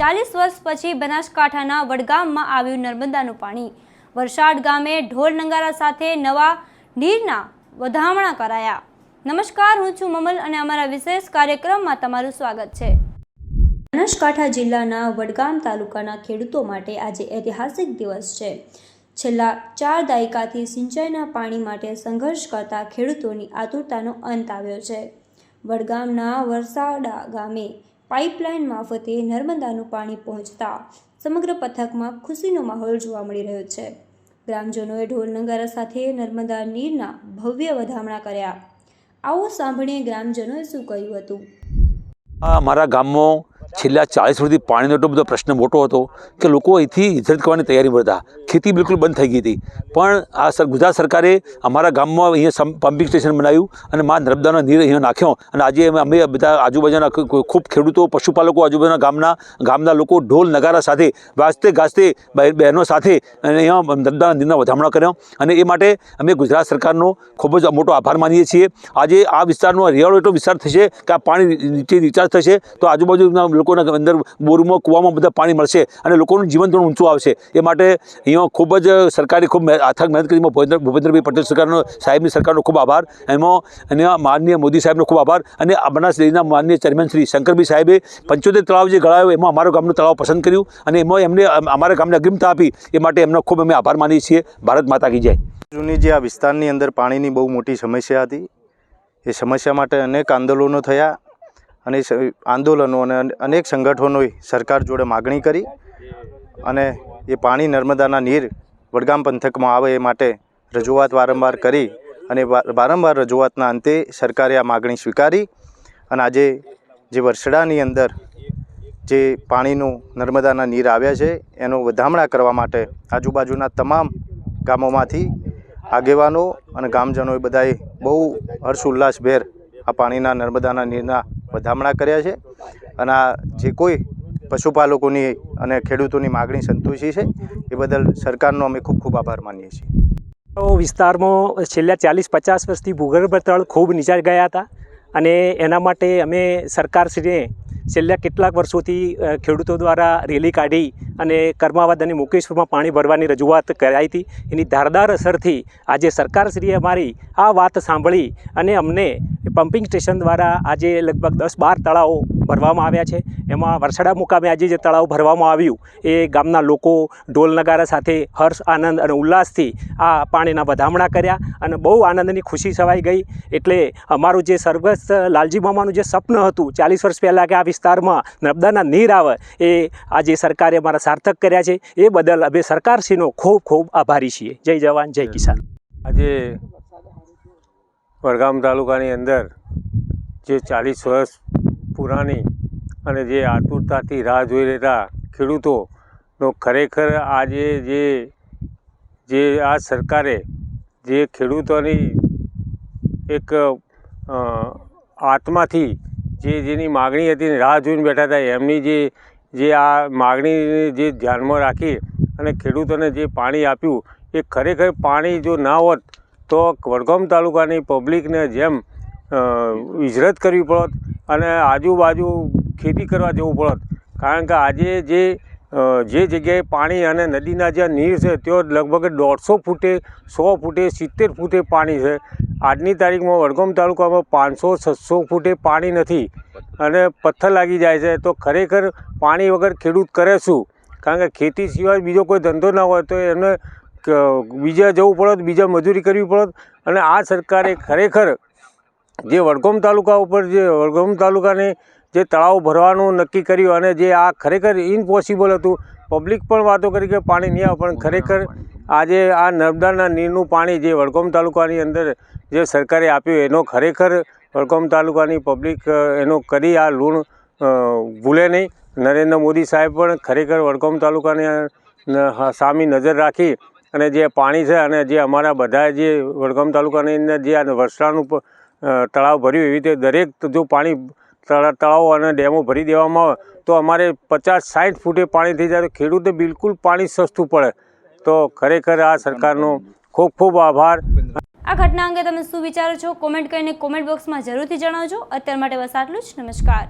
ચાલીસ વર્ષ પછી બનાસકાંઠાના વડગામમાં આવ્યું નર્મદાનું પાણી. વરસાડ ગામે ઢોલ નંગારા સાથે નવા નીરના વધામણા કરાયા. નમસ્કાર, હું છું મમલ અને અમારા વિશેષ કાર્યક્રમમાં તમારું સ્વાગત છે. બનાસકાંઠા જિલ્લાના વડગામ તાલુકાના ખેડૂતો માટે આજે ઐતિહાસિક દિવસ છે. છેલ્લા ચાર દાયકાથી સિંચાઈના પાણી માટે સંઘર્ષ કરતા ખેડૂતોની આતુરતાનો અંત આવ્યો છે. વડગામના વરસાડા ગામે પાઇપલાઇન મારફતે નર્મદાનું પાણી પહોંચતા સમગ્ર પથકમાં ખુશીનો માહોલ જોવા મળી રહ્યો છે. ગ્રામજનોએ ઢોલ નગારા સાથે નર્મદા નીરના ભવ્ય વધામણા કર્યા. આવો સાંભળીએ ગ્રામજનોએ શું કહ્યું હતું? અમારા ગામમાં છેલ્લા ચાલીસ વર્ષથી પાણીનો એટલો બધો પ્રશ્ન મોટો હતો કે લોકો અહીંથી હિજરત કરવાની તૈયારી હતા. ખેતી બિલકુલ બંધ થઈ ગઈ હતી. પણ આ સર, ગુજરાત સરકારે અમારા ગામમાં અહીંયા પમ્પિંગ સ્ટેશન બનાવ્યું અને મા નર્મદાનો નીર અહીંયા નાખ્યો. અને આજે અમે બધા આજુબાજુના ખૂબ ખેડૂતો, પશુપાલકો આજુબાજુના ગામના ગામના લોકો ઢોલ નગારા સાથે, વાજતે ગાજતે બહે- બહેનો સાથે અને અહીંયા નર્મદાના નીરના વધામણા કર્યો. અને એ માટે અમે ગુજરાત સરકારનો ખૂબ જ મોટો આભાર માનીએ છીએ. આજે આ વિસ્તારનો, હરિયાળો એટલો વિસ્તાર થશે કે આ પાણી નીચે રિચાર્જ થશે તો આજુબાજુના લોકોના અંદર બોરમાં, કૂવામાં બધા પાણી મળશે અને લોકોનું જીવન ધોરણ ઊંચું આવશે. એ માટે અહીંયા ખૂબ જ સરકારે ખૂબ અથાગ મહેનત કરી ભૂપેન્દ્ર, ભૂપેન્દ્રભાઈ પટેલ સરકારનો, સાહેબની સરકારનો ખૂબ આભાર. એમાં, અને માનનીય મોદી સાહેબનો ખૂબ આભાર. અને બનાસ ડેરીના માનનીય ચેરમેન શ્રી શંકરભાઈ સાહેબે પંચોતેર તળાવ જે ગળાયો એમાં અમારું ગામનું તળાવ પસંદ કર્યું. અને એમાં એમને અમારા ગામને અગ્રિમતા આપી. એ માટે એમનો ખૂબ અમે આભાર માનીએ છીએ. ભારત માતા કી જય. જૂની જે આ વિસ્તારની અંદર પાણીની બહુ મોટી સમસ્યા હતી. એ સમસ્યા માટે અનેક આંદોલનો થયા. અને આંદોલનો અને અનેક સંગઠનોએ સરકાર જોડે માગણી કરી અને એ પાણી નર્મદાના નીર વડગામ પંથકમાં આવે એ માટે રજૂઆત વારંવાર કરી અને વારંવાર રજૂઆતના અંતે સરકારે આ માગણી સ્વીકારી અને આજે જે વરસડાની અંદર જે પાણીનું નર્મદાના નીર આવ્યા છે એનો વધામણા કરવા માટે આજુબાજુના તમામ ગામોમાંથી આગેવાનો અને ગામજનોએ બધાએ બહુ હર્ષ ઉલ્લાસભેર આ પાણીના નર્મદાના નીરના વધામણા કર્યા છે અને આ જે કોઈ પશુપાલકોની અને ખેડૂતોની માગણી સંતોષી છે, એ બદલ સરકારનો અમે ખૂબ ખૂબ આભાર માનીએ છીએ. વિસ્તારમાં છેલ્લા ચાલીસ પચાસ વર્ષથી ભૂગર્ભ તળ ખૂબ નીચા ગયા હતા અને એના માટે અમે સરકારશ્રીને છેલ્લા કેટલાક વર્ષોથી ખેડૂતો દ્વારા રેલી કાઢી અને કર્માવાદ અને મુકેશપુરમાં પાણી ભરવાની રજૂઆત કરાઈ હતી. એની ધારદાર અસરથી આજે સરકારશ્રીએ અમારી આ વાત સાંભળી અને અમને પમ્પિંગ સ્ટેશન દ્વારા આજે લગભગ દસ બાર તળાવો ભરવામાં આવ્યા છે. એમાં વરસાડા મુકામે આજે જે તળાવ ભરવામાં આવ્યું, એ ગામના લોકો ઢોલ નગારા સાથે હર્ષ, આનંદ અને ઉલ્લાસથી આ પાણીના વધામણા કર્યા અને બહુ આનંદની ખુશી છવાઈ ગઈ. એટલે અમારું જે સર્વસ્થ લાલજી મામાનું જે સપન હતું, ચાલીસ વર્ષ પહેલાં કે આ વિસ્તારમાં નર્મદાના નીર આવે, એ આજે સરકારે અમારા સાર્થક કર્યા છે. એ બદલ અમે સરકારશ્રીનો ખૂબ ખૂબ આભારી છીએ. જય જવાન, જય કિસાન. આજે વડગામ તાલુકાની અંદર જે ચાલીસ વર્ષ પુરાણી અને જે આતુરતાથી રાહ જોઈ રહેતા ખેડૂતોનો ખરેખર આજે જે જે આ સરકારે જે ખેડૂતોની એક આત્માથી જે જેની માગણી હતી રાહ જોઈને બેઠા હતા, એમની જે જે આ માગણીને જે ધ્યાનમાં રાખી અને ખેડૂતોને જે પાણી આપ્યું, એ ખરેખર પાણી જો ના હોત તો વડગામ તાલુકાની પબ્લિકને જેમ હિજરત કરવી પડત અને આજુબાજુ ખેતી કરવા જવું પડત. કારણ કે આજે જે જે જગ્યાએ પાણી અને નદીના જ્યાં નીર છે, ત્યાં લગભગ દોઢસો ફૂટે, સો ફૂટે, સિત્તેર ફૂટે પાણી છે. આજની તારીખમાં વડગામ તાલુકામાં પાંચસો, છસો ફૂટે પાણી નથી અને પથ્થર લાગી જાય છે. તો ખરેખર પાણી વગર ખેડૂત કરે શું? કારણ કે ખેતી સિવાય બીજો કોઈ ધંધો ના હોય તો એને બીજા જવું પડત, બીજા મજૂરી કરવી પડત. અને આ સરકારે ખરેખર જે વડગામ તાલુકા ઉપર જે વડગામ તાલુકાને જે તળાવ ભરવાનું નક્કી કર્યું અને જે આ ખરેખર ઇમ્પોસિબલ હતું પબ્લિક પણ વાતો કરી કે પાણી નહીં આવે, પણ ખરેખર આજે આ નર્મદાના નીરનું પાણી જે વડગામ તાલુકાની અંદર જે સરકારે આપ્યું, એનો ખરેખર વડગામ તાલુકાની પબ્લિક એનો કરી આ લૂણ ભૂલે નહીં. નરેન્દ્ર મોદી સાહેબ પણ ખરેખર વડગામ તાલુકાને સામી નજર રાખી અને જે પાણી છે અને જે અમારા બધા જે વડગામ તાલુકાની અંદર જે આ વરસાદનું તળાવ ભર્યું એવી રીતે દરેક જો પાણી તળાવો અને ડેમો ભરી દેવામાં આવે, તો અમારે પચાસ સાઠ ફૂટે પાણી થઈ જાય. તો ખેડૂતે બિલકુલ પાણી સસ્તું પડે. તો ખરેખર આ સરકારનો ખૂબ ખૂબ આભાર. આ ઘટના અંગે તમે શું વિચારો છો? કોમેન્ટ કરીને કોમેન્ટ બોક્સમાં જરૂરથી જણાવજો. અત્યાર માટે બસ આટલું જ. નમસ્કાર.